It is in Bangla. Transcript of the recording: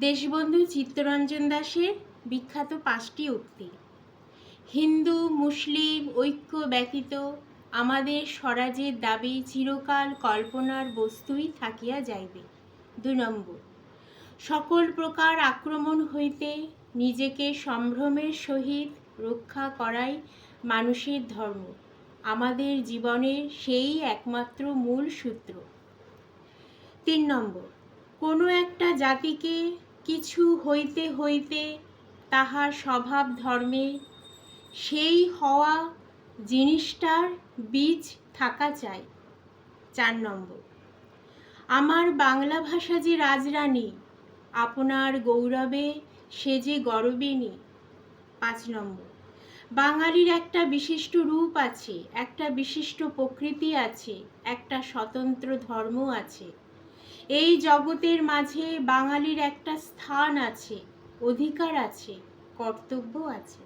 দেশবন্ধু চিত্তরঞ্জন দাসের বিখ্যাত পাঁচটি উক্তি। হিন্দু, মুসলিম, ঐক্য ব্যতীত আমাদের স্বরাজের দাবি চিরকাল কল্পনার বস্তুই থাকিয়া যাইবে। দু নম্বর, সকল প্রকার আক্রমণ হইতে নিজেকে সম্ভ্রমের সহিত রক্ষা করাই মানুষের ধর্ম। আমাদের জীবনের সেই একমাত্র মূল সূত্র। তিন নম্বর কোনো একটা জাতিকে কিছু হইতে হইতে তাহার স্বভাব ধর্মে সেই হওয়া জিনিসটার বীজ থাকা চাই। চার নম্বর, আমার বাংলা ভাষা যে রাজরানী, আপনার গৌরবে সে যে গরবিনী। পাঁচ নম্বর, বাঙালির একটা বিশিষ্ট রূপ আছে, একটা বিশিষ্ট প্রকৃতি আছে, একটা স্বতন্ত্র ধর্ম আছে। এই জগতের মাঝে বাঙালির একটা স্থান আছে অধিকার আছে কর্তব্য আছে।